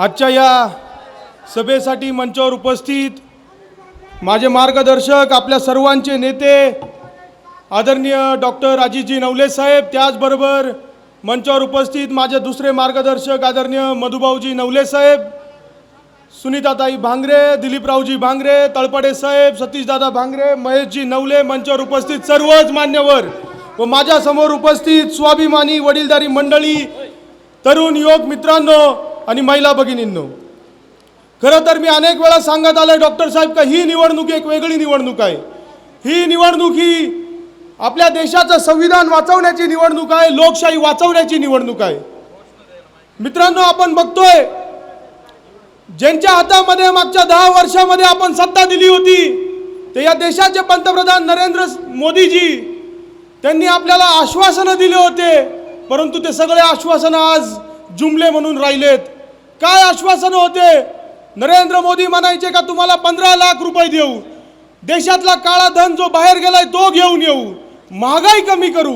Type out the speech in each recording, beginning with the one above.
आजच्या या सभेसाठी मंचावर उपस्थित माझे मार्गदर्शक आपल्या सर्वांचे नेते आदरणीय डॉक्टर अजितजी नवले साहेब त्याचबरोबर मंचावर उपस्थित माझे दुसरे मार्गदर्शक आदरणीय मधुभाऊजी नवले साहेब सुनीताताई भांगरे दिलीपरावजी भांगरे तळपडे साहेब सतीशदादा भांगरे महेशजी नवले मंचावर उपस्थित सर्वच मान्यवर व माझ्यासमोर उपस्थित स्वाभिमानी वडीलधारी मंडळी तरुण योग मित्रांनो आणि महिला भगिनींनो खरं तर मी अनेक वेळा सांगत आलोय डॉक्टर साहेब का ही निवडणूक एक वेगळी निवडणूक आहे. ही निवडणूक ही आपल्या देशाचं संविधान वाचवण्याची निवडणूक आहे लोकशाही वाचवण्याची निवडणूक आहे. मित्रांनो आपण बघतोय ज्यांच्या हातामध्ये मागच्या दहा वर्षामध्ये आपण सत्ता दिली होती ते या देशाचे पंतप्रधान नरेंद्र मोदीजी त्यांनी आपल्याला आश्वासनं दिले होते परंतु ते सगळे आश्वासनं आज जुमले म्हणून राहिलेत. काय आश्वासनं होते? नरेंद्र मोदी म्हणायचे का तुम्हाला पंधरा लाख रुपये देऊ. देशातला काळा धन जो बाहेर गेलाय तो घेऊन येऊ. महागाई कमी करू.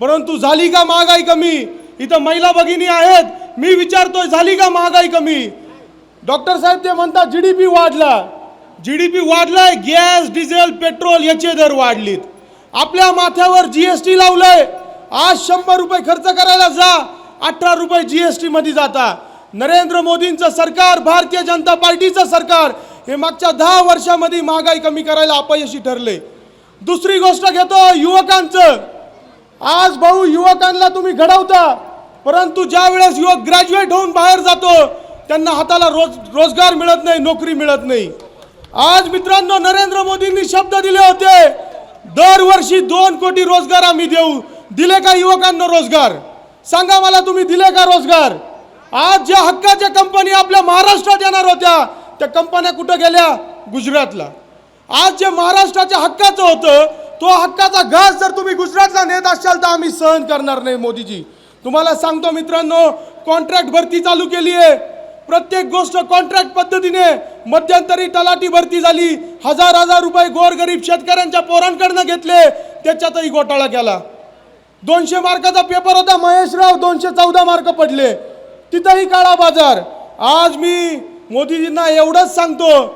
परंतु झाली का महागाई कमी? इथं महिला भगिनी आहेत. मी विचारतोय झाली का महागाई कमी? डॉक्टर साहेब ते म्हणतात जी डी पी वाढला. जी डी पी वाढलाय गॅस डिझेल पेट्रोल याचे दर वाढलीत. आपल्या माथ्यावर जी एस टी लावलंय. आज शंभर रुपये खर्च करायला जा. अठरा रुपये जी एस टीमध्ये जाता. नरेंद्र मोदींचं सरकार भारतीय जनता पार्टीचं सरकार हे मागच्या दहा वर्षामध्ये महागाई कमी करायला अपयशी ठरले. दुसरी गोष्ट घेतो युवकांचं. आज भाऊ युवकांना तुम्ही घडवता परंतु ज्या वेळेस युवक ग्रॅज्युएट होऊन बाहेर जातो त्यांना हाताला रोज रोजगार मिळत नाही नोकरी मिळत नाही. आज मित्रांनो नरेंद्र मोदींनी शब्द दिले होते दरवर्षी दोन कोटी रोजगार आम्ही देऊ. दिले का युवकांना रोजगार? सांगा मला तुम्ही दिले का रोजगार? आज ज्या हक्काच्या कंपनी आपल्या महाराष्ट्रात येणार होत्या त्या कंपन्या कुठं गेल्या? गुजरातला. आज जे महाराष्ट्राच्या हक्काचं होतं तो हक्काचा घास जर तुम्ही गुजरातला नेत असाल तर आम्ही सहन करणार नाही मोदीजी. तुम्हाला सांगतो मित्रांनो कॉन्ट्रॅक्ट भरती चालू केली आहे. प्रत्येक गोष्ट कॉन्ट्रॅक्ट पद्धतीने. मध्यंतरी तलाठी भरती झाली. हजार हजार रुपये गोरगरीब शेतकऱ्यांच्या पोरांकडनं घेतले. त्याच्यातही घोटाळा केला. दोनशे मार्काचा पेपर होता महेशराव दोनशे चौदा मार्क पडले. तिथंही काळा बाजार. आज मी मोदीजींना एवढंच सांगतो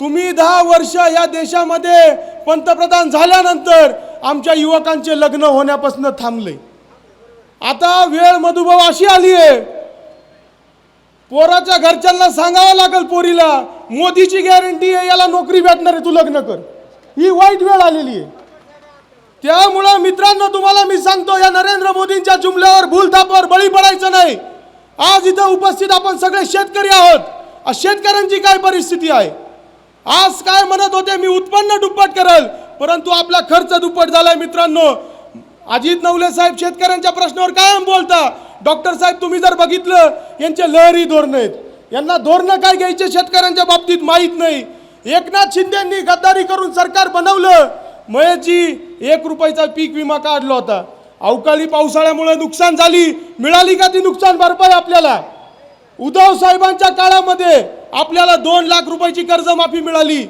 तुम्ही दहा वर्ष या देशामध्ये पंतप्रधान झाल्यानंतर आमच्या युवकांचे लग्न होण्यापासून थांबले. आता वेळ मधुभाव अशी आली आहे. पोराच्या घरच्यांना सांगावं लागेल पोरीला मोदीची गॅरंटी आहे याला नोकरी भेटणार आहे तू लग्न कर. ही वाईट वेळ आलेली आहे. त्यामुळं मित्रांनो तुम्हाला मी सांगतो या नरेंद्र मोदींच्या जुमल्यावर भूलथापावर बळी पडायचं नाही. आज इथं उपस्थित आपण सगळे शेतकरी आहोत. आज शेतकऱ्यांची काय परिस्थिती आहे? आज काय म्हणत होते मी उत्पन्न दुप्पट करल परंतु आपला खर्च दुप्पट झालाय मित्रांनो. अजित नवले साहेब शेतकऱ्यांच्या प्रश्नावर कायम बोलता. डॉक्टर साहेब तुम्ही जर बघितलं यांचे लहरी धोरण आहेत. यांना धोरणं काय घ्यायचे शेतकऱ्यांच्या बाबतीत माहीत नाही. एकनाथ शिंदेंनी गद्दारी करून सरकार बनवलं. महेशजी एक रुपयाचा पीक विमा काढला होता. अवकाळी पावसाळ्यामुळे नुकसान झाली. मिळाली का ती नुकसान भरपाई आपल्याला? उद्धव साहेबांच्या काळामध्ये आपल्याला दोन लाख रुपयाची कर्जमाफी मिळाली.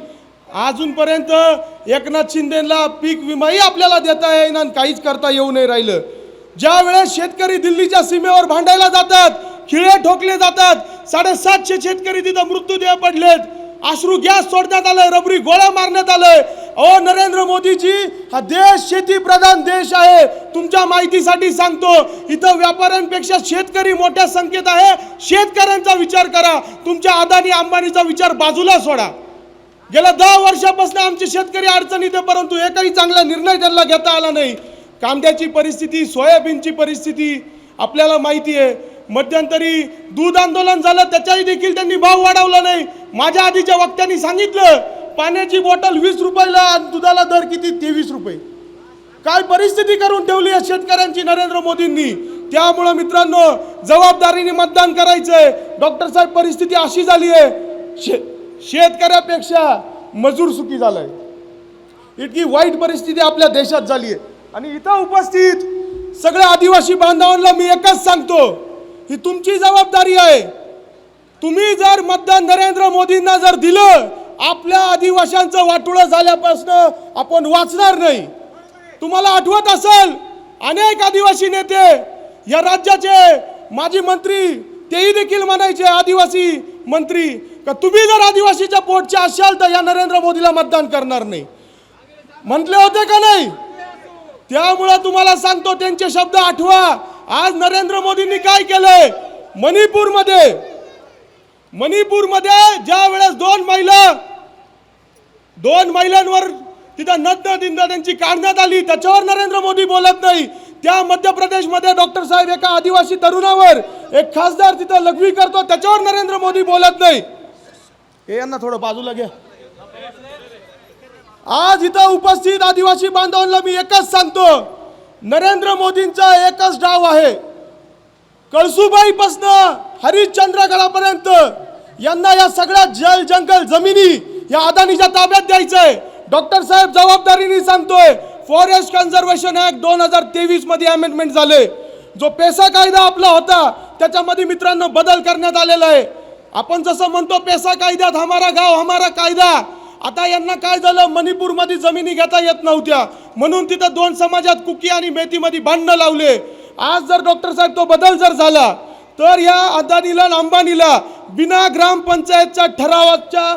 अजूनपर्यंत एकनाथ शिंदेला पीक विमाही आपल्याला देता येईना आणि काहीच करता येऊ नाही राहिलं. ज्या वेळेस शेतकरी दिल्लीच्या सीमेवर भांडायला जातात खिळे ठोकले जातात साडेसातशे शेतकरी तिथं मृत्यूदेह पडलेत. अश्रू गॅस सोडण्यात आलंय रबरी गोळ्या मारण्यात आलंय. ओ नरेंद्र मोदीजी हा देश शेती प्रधान देश आहे. तुमच्या माहितीसाठी सांगतो इथं व्यापाऱ्यांपेक्षा शेतकरी मोठ्या संख्येत आहे. शेतकऱ्यांचा विचार करा. तुमच्या अदानी अंबानीचा विचार बाजूला सोडा. गेल्या दहा वर्षापासून आमचे शेतकरी अडचणीत आहे परंतु एकही चांगला निर्णय त्यांना घेता आला नाही. कांद्याची परिस्थिती सोयाबीनची परिस्थिती आपल्याला माहिती आहे. मध्यंतरी दूध आंदोलन झालं त्याच्याही देखील त्यांनी भाव वाढवला नाही. माझ्या आधीच्या वक्त्यांनी सांगितलं पाण्याची बॉटल वीस रुपयाला आणि दुधाला दर किती? तेवीस रुपये. काय परिस्थिती करून ठेवली आहे शेतकऱ्यांची नरेंद्र मोदींनी? त्यामुळं मित्रांनो जबाबदारीने मतदान करायचंय. डॉक्टर साहेब परिस्थिती अशी झाली आहे. शे शेतकऱ्यापेक्षा मजूर सुखी झालाय. इतकी वाईट परिस्थिती आपल्या देशात झाली आहे. आणि इथं उपस्थित सगळ्या आदिवासी बांधवांना मी एकच सांगतो ही तुमची जबाबदारी आहे. तुम्ही जर मतदान नरेंद्र मोदींना जर दिलं आपल्या आदिवाशांचं वाटोळं झाल्यापासून आपण वाचणार नाही. तुम्हाला आठवत असेल अनेक आदिवासी नेते या राज्याचे माजी मंत्री तेही देखील म्हणायचे आदिवासी मंत्री का तुम्ही जर आदिवासीच्या पोटचे असाल तर या नरेंद्र मोदीला मतदान करणार नाही. म्हटले होते का नाही? त्यामुळं तुम्हाला सांगतो त्यांचे शब्द आठवा. आज नरेंद्र मोदींनी काय केलंय? मणिपूरमध्ये मणिपूरमध्ये ज्या वेळेस दोन महिला दोन महिलांवर तिथं नद्द दिंद त्यांची काढण्यात आली. त्याच्यावर नरेंद्र मोदी बोलत नाही. त्या मध्य प्रदेशमध्ये डॉक्टर साहेब एका आदिवासी तरुणावर एक खासदार तिथं लघवी करतो. त्याच्यावर नरेंद्र मोदी बोलत नाही. हे यांना थोडं बाजूला घ्या. आज इथं उपस्थित आदिवासी बांधवांना मी एकच सांगतो. नरेंद्र मोदींचा एकच डाव आहे. कळसुबाईपासनं हरिश्चंद्रगडापर्यंत यांना या सगळ्या जल जंगल जमिनी या अदानीच्या ताब्यात द्यायचंय. डॉक्टर साहेब जबाबदारीने सांगतोय फॉरेस्ट कन्झर्वेशन ऍक्ट दोन हजार तेवीसमध्ये अमेंडमेंट झाले. जो पेसा कायदा आपला होता त्याच्यामध्ये मित्रांनो बदल करण्यात आलेला आहे. आपण जसं म्हणतो पेसा कायद्यात हमारा गाव हमारा कायदा. आता यांना काय झालं? मणिपूरमध्ये जमिनी घेता येत नव्हत्या. म्हणून तिथं दोन समाजात कुकी आणि मेथीमध्ये भांडणं लावले. आज जर डॉक्टर साहेब तो बदल जर झाला तर या अदानीला अंबानीला बिना ग्रामपंचायतच्या ठरावाच्या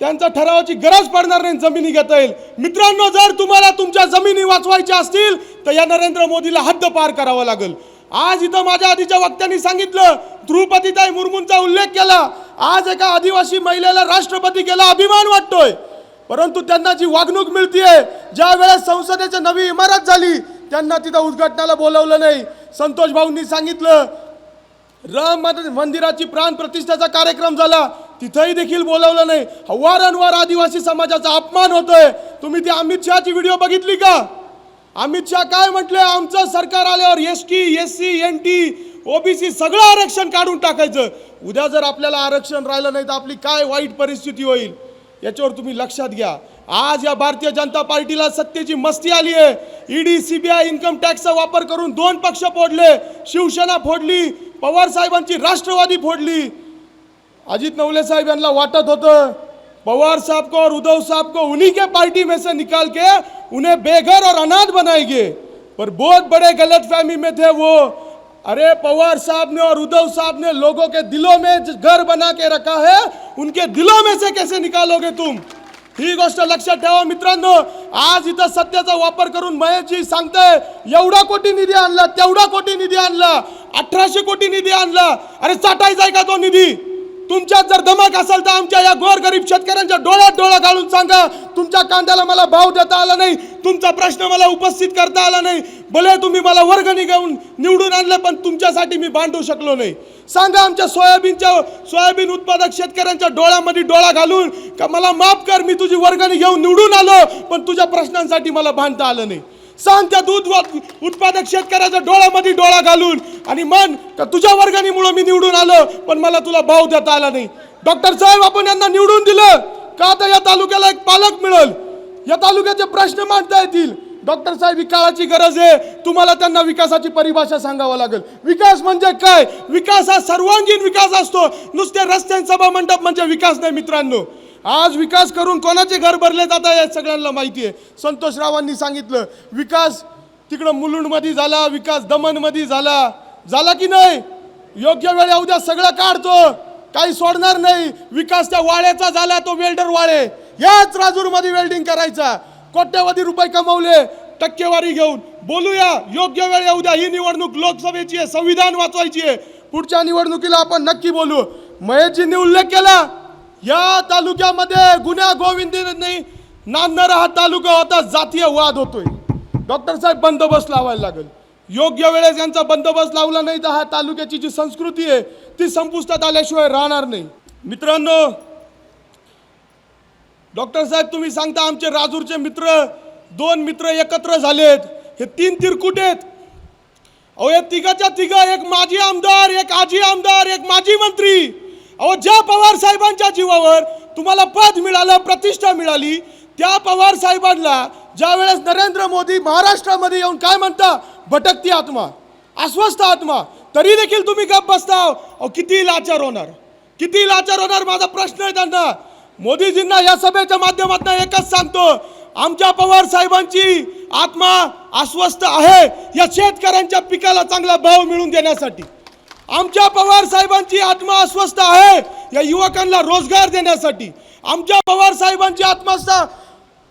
त्यांचा ठरावाची गरज पडणार नाही जमिनी घेता येईल. मित्रांनो जर तुम्हाला तुमच्या जमिनी वाचवायच्या असतील तर या नरेंद्र मोदीला हद्द पार करावं लागेल. आज इथं माझ्या आधीच्या वक्त्यांनी सांगितलं द्रुपदीताई मुर्मूंचा उल्लेख केला. आज एका आदिवासी महिलेला राष्ट्रपती केला अभिमान वाटतोय. परंतु त्यांना जी वागणूक मिळतीये ज्या वेळेस संसदेची नवी इमारत झाली त्यांना तिथं उद्घाटनाला बोलवलं नाही. संतोष भाऊंनी सांगितलं राम माता मंदिराची प्राण प्रतिष्ठेचा कार्यक्रम झाला. तिथंही देखील बोलवलं नाही. वारंवार आदिवासी समाजाचा अपमान होतोय. तुम्ही ती अमित शहाची व्हिडिओ बघितली का? अमित शहा काय म्हटले? आमचं सरकार आल्यावर S T S C N T OBC सगळं आरक्षण काढून टाकायचं. उद्या जर आपल्याला आरक्षण राहिलं नाही तर आपली काय वाईट परिस्थिती होईल? याच्यावर तुम्ही लक्षात घ्या. आज या भारतीय जनता पार्टीला सत्तेची मस्ती आली आहे. ईडी सीबीआय इन्कम टॅक्सचा वापर करून दोन पक्ष फोडले. शिवसेना फोडली. पवारसाहेबांची राष्ट्रवादी फोडली. अजित नवले साहेब यांना वाटत होतं पवार साहब को और उद्धव साहब को उन्हीं के पार्टी में से निकाल के उन्हें बेघर और अनाथ बनाएंगे. पर बहुत बड़े गलत फहमी में थे वो. अरे पवार साहब ने और उद्धव साहब ने लोगों के दिलों में घर बना के रखा है उनके दिलों में से कैसे निकालोगे तुम? ही गोष्ट लक्षात ठेवा मित्रांनो. आज इथं सत्याचा वापर करून महेशजी सांगताय एवढा कोटी निधी आणला तेवढा कोटी निधी आणला अठराशे कोटी निधी आणला. अरे चाटायचा का तो निधी? तुमच्यात जर धमक असेल तर आमच्या या गोरगरीब शेतकऱ्यांच्या डोळ्यात डोळा घालून सांगा तुमच्या कांद्याला मला भाव देता आला नाही तुमचा प्रश्न मला उपस्थित करता आला नाही भले तुम्ही मला वर्गणी घेऊन निवडून आणलं पण तुमच्यासाठी मी भांडू शकलो नाही. सांगा आमच्या सोयाबीनच्या सोयाबीन उत्पादक शेतकऱ्यांच्या डोळ्यामध्ये डोळा घालून का मला माफ कर मी तुझी वर्गणी घेऊन निवडून आलो पण तुझ्या प्रश्नांसाठी मला भांडता आलं नाही. सांग त्या दूध उत्पादक शेतकऱ्याच्या डोळ्यामध्ये डोळा घालून. आणि मन का तुझ्या वर्गणीमुळे मी निवडून आलो पण मला तुला भाव देता आला नाही. डॉक्टर साहेब आपण यांना निवडून दिलं. का तर या तालुक्याला एक पालक मिळेल? या तालुक्याचे प्रश्न मांडता येतील. डॉक्टर साहेब ही काळाची गरज आहे. तुम्हाला त्यांना विकासाची परिभाषा सांगावं लागेल. विकास म्हणजे काय? विकास हा सर्वांगीण विकास असतो. नुसते रस्ते मंडप म्हणजे विकास नाही मित्रांनो. आज विकास करून कोणाचे घर भरले जात आहे सगळ्यांना माहिती आहे. संतोष रावांनी सांगितलं विकास तिकडं मुलुंडमध्ये झाला विकास दमनमध्ये झाला. झाला की नाही? योग्य वेळ उद्या सगळं काढतो. काही सोडणार नाही. विकास त्या वाळ्याचा झाला तो वेल्डर वाळे याच राजूरमध्ये वेल्डिंग करायचा. कोट्यवधी रुपये कमवले टक्केवारी घेऊन. बोलूया योग्य वेळ उद्या ही निवडणूक लोकसभेची आहे संविधान वाचवायची आहे. पुढच्या निवडणुकीला आपण नक्की बोलू. महेशजींनी उल्लेख केला. या तालुक्यामध्ये गुन्ह्या गोविंदीने नांदणारा हा तालुका होता जातीय वाद होतोय. डॉक्टर साहेब बंदोबस्त लावायला लागेल. योग्य वेळेस यांचा बंदोबस्त लावला नाही तर हा तालुक्याची जी संस्कृती आहे ती संपुष्टात आल्याशिवाय राहणार नाही. मित्रांनो डॉक्टर साहेब तुम्ही सांगता आमचे राजूरचे मित्र दोन मित्र एकत्र झालेत. हे तीन तिरकुट आहेत. अहो या तिघाच्या तिघ एक माजी आमदार एक आजी आमदार एक माजी मंत्री. अहो ज्या पवार साहेबांच्या जीवावर तुम्हाला पद मिळालं प्रतिष्ठा मिळाली त्या पवार साहेबांना ज्या वेळेस नरेंद्र मोदी महाराष्ट्रामध्ये येऊन काय म्हणता? भटकती आत्मा अस्वस्थ आत्मा तरी देखील तुम्ही गप बसता. अहो किती लाचार होणार? किती लाचार होणार? माझा प्रश्न आहे त्यांना. मोदीजींना या सभेच्या माध्यमातून एकच सांगतो आमच्या पवार साहेबांची आत्मा अस्वस्थ आहे या शेतकऱ्यांच्या पिकाला चांगला भाव मिळून देण्यासाठी. आमच्या पवार साहेबांची आत्मा अस्वस्थ आहे. या युवकांना रोजगार देण्यासाठी आमच्या पवार साहेबांची आत्मस्था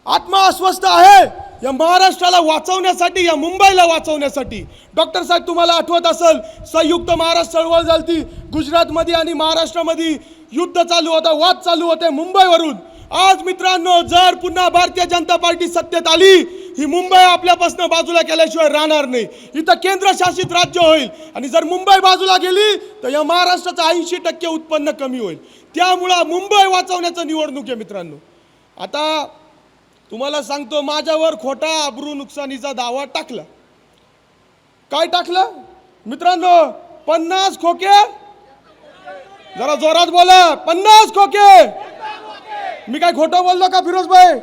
आत्मा अस्वस्थ आहे. या महाराष्ट्राला वाचवण्यासाठी या मुंबईला वाचवण्यासाठी. डॉक्टर साहेब तुम्हाला आठवत असेल संयुक्त महाराष्ट्र चळवळ झाली गुजरातमध्ये आणि महाराष्ट्रामध्ये युद्ध चालू होता वाद चालू होते मुंबईवरून. आज मित्रांनो जर पुन्हा भारतीय जनता पार्टी सत्तेत आली ही मुंबई आपल्यापासून बाजूला केल्याशिवाय राहणार नाही. इथं केंद्रशासित राज्य होईल. आणि जर मुंबई बाजूला गेली तर या महाराष्ट्राचं ऐंशी टक्के उत्पन्न कमी होईल. त्यामुळं मुंबई वाचवण्याचं निवडणूक आहे मित्रांनो. आता तुम्हाला सांगतो माझ्यावर खोटा अब्रू नुकसानीचा दावा टाकला. काय टाकलं? मित्रांनो पन्नास खोके. जरा जोरात बोला. पन्नास खोके. मी काय खोटं बोललो का फिरोज भाई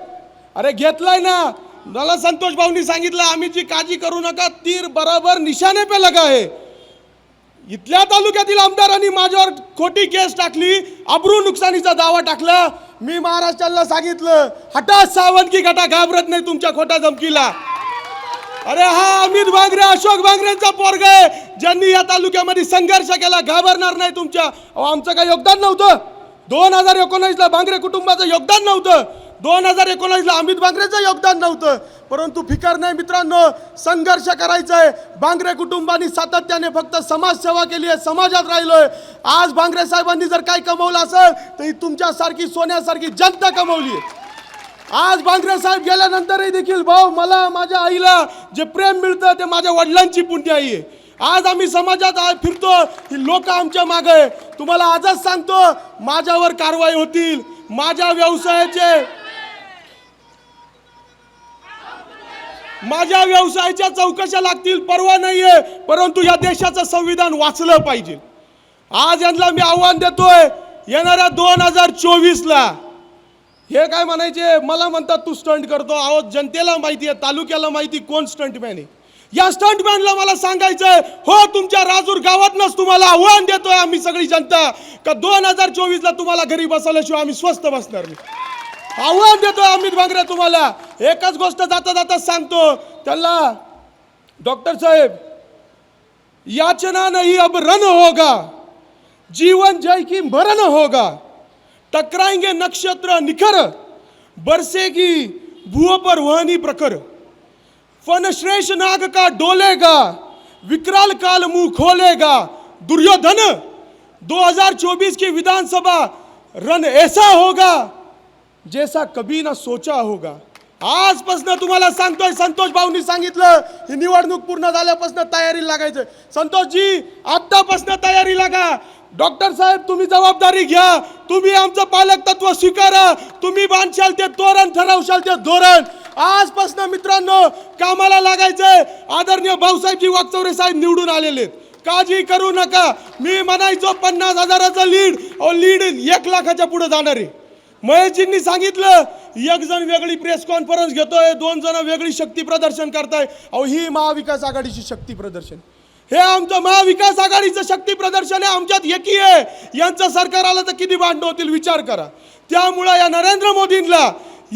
अरे घेतलाय ना. मला संतोष भाऊनी सांगितलं आम्ही जी काळजी करू नका तीर बरोबर निशाने पे लगा आहे इथल्या तालुक्यातील आमदारांनी माझ्यावर खोटी केस टाकली अब्रू नुकसानीचा दावा टाकला. मी महाराष्ट्राला सांगितलं हटा सावंतकी गटा घाबरत नाही तुमच्या खोट्या धमकीला. अरे हा अमित बांगरे अशोक बांगरेंचा पोरग आहे ज्यांनी या तालुक्यामध्ये संघर्ष केला घाबरणार नाही तुमच्या. अहो, आमचं काही योगदान नव्हतं. दोन हजार एकोणीसला बांगरे कुटुंबाचं योगदान नव्हतं. दोन हजार एकोणीसला अमित बांगरेचं योगदान नव्हतं. परंतु फिकर नाही मित्रांनो संघर्ष करायचा आहे बांगरे कुटुंबांनी सातत्याने फक्त समाजसेवा केली आहे समाजात राहिलोय. आज बांगरे साहेबांनी जर काही कमवलं असेल तर ही तुमच्यासारखी सोन्यासारखी जनता कमवली आहे. आज बांगरे साहेब गेल्यानंतरही देखील भाऊ मला माझ्या आईला जे प्रेम मिळतं ते माझ्या वडिलांची पुण्यआई आहे. आज आम्ही समाजात फिरतो ही लोक आमच्या मागे आहे. तुम्हाला आजच सांगतो माझ्यावर कारवाई होतील माझ्या व्यवसायाचे माझ्या व्यवसायाच्या चौकशा लागतील परवा आहे परंतु या देशाचं संविधान वाचलं पाहिजे. आज यांना मी आव्हान देतोय येणाऱ्या दोन हजार चोवीसला. हे काय म्हणायचे? मला म्हणतात तू स्टंट करतो. अहो जनतेला माहिती आहे तालुक्याला माहिती कोण स्टंटमॅन आहे. या स्टंटमॅनला मला सांगायचंय हो तुमच्या राजूर गावातनंच तुम्हाला आव्हान देतोय आम्ही सगळी जनता. का दोन हजार चोवीसला तुम्हाला घरी बसवल्याशिवाय आम्ही स्वस्त बसणार नाही? आव्हान देतो अमित भांगरे तुम्हाला. एकच गोष्ट जाता जाता सांगतो. त्यांना डॉक्टर साहेब याचना नाही अब रन होगा. जीवन जय की मरण होगा. टकराएंगे नक्षत्र निखर. बरसेगी भूअ पर वहनी प्रखर. फन श्रेष नाग का डोलेगा. विकराल काल मुंह खोलेगा. दुर्योधन 2024 की विधानसभा रन ऐसा होगा. जैसा कभी ना सोचा होगा। आजपासून तुम्हाला सांगतोय संतोष भाऊनी सांगितलं ही निवडणूक पूर्ण झाल्यापासून तयारी लागायचं. संतोषजी आत्तापासून तयारी लागा. डॉक्टर साहेब तुम्ही जबाबदारी घ्या. तुम्ही आमचं पालक तत्व स्वीकारा. तुम्ही बांधशाल ते तोरण ठरवशाल ते धोरण. आजपासून मित्रांनो कामाला लागायचंय आदरणीय भाऊसाहेबजी वागचौरे साहेब निवडून आलेले काळजी करू नका. मी म्हणायचो पन्नास हजाराचं लीड. लीड एक लाखाच्या पुढे जाणार आहे. महेशजींनी सांगितलं एक जण वेगळी प्रेस कॉन्फरन्स घेतोय दोन जण वेगळी शक्ती प्रदर्शन करताय. अहो ही महाविकास आघाडीची शक्ती प्रदर्शन. हे आमचं महाविकास आघाडीचं शक्ती प्रदर्शन आहे आमच्यात एकी आहे. यांचं सरकार आलं तर किती भांड होतील विचार करा. त्यामुळं या नरेंद्र मोदींना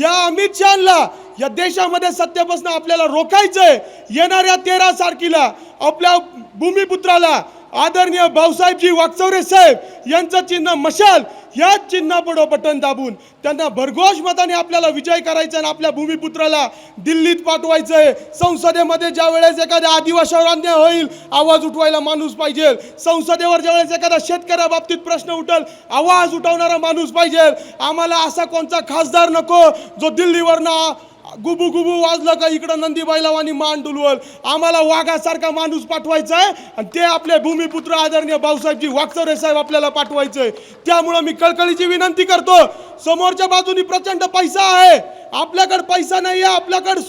या अमित शहाला या देशामध्ये सत्तेपासून आपल्याला रोखायचंय. येणाऱ्या तेरा तारखेला आपल्या भूमिपुत्राला आदरणीय भाऊसाहेबजी वाकचौरे साहेब यांचं चिन्ह मशाल. याच चिन्हापुढं बटन दाबून त्यांना भरघोष मताने आपल्याला विजय करायचा आणि आपल्या भूमिपुत्राला दिल्लीत पाठवायचं आहे संसदेमध्ये ज्या वेळेस एखाद्या आदिवासीवर अन्याय होईल आवाज उठवायला माणूस पाहिजे. संसदेवर ज्या वेळेस एखादा शेतकऱ्या बाबतीत प्रश्न उठल आवाज उठवणारा माणूस पाहिजे. आम्हाला असा कोणता खासदार नको जो दिल्लीवरनं गुबू गुबू वाजलं का इकडं नंदीबाईला आणि मान डुलवल आम्हाला वाघासारखा माणूस पाठवायचा आहे आणि ते आपले भूमिपुत्र आदरणीय भाऊसाहेबजी वागचौरे साहेब आपल्याला पाठवायचं आहे त्यामुळं मी कळकळीची विनंती करतो. समोरच्या बाजूनी प्रचंड पैसा आहे. आपल्याकडे पैसा नाही आहे आपल्याकडं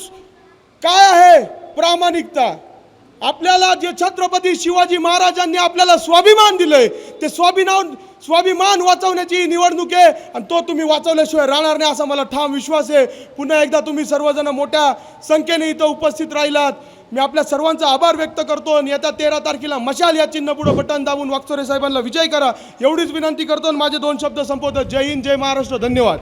काय आहे? प्रामाणिकता. आपल्याला जे छत्रपती शिवाजी महाराजांनी आपल्याला स्वाभिमान दिलंय ते स्वाभिमान स्वाभिमान वाचवण्याची निवडणूक आहे आणि तो तुम्ही वाचवल्याशिवाय राहणार नाही असा मला ठाम विश्वास आहे. पुन्हा एकदा तुम्ही सर्वजण मोठ्या संख्येने इथं उपस्थित राहिलात. मी आपल्या सर्वांचा आभार व्यक्त करतो आणि येत्या तेरा तारखेला मशाल या चिन्ह पुढं बटन दाबून वागचोरे साहेबांना विजय करा. एवढीच विनंती करतो आणि माझे दोन शब्द संपवतो. जय हिंद जय महाराष्ट्र. धन्यवाद.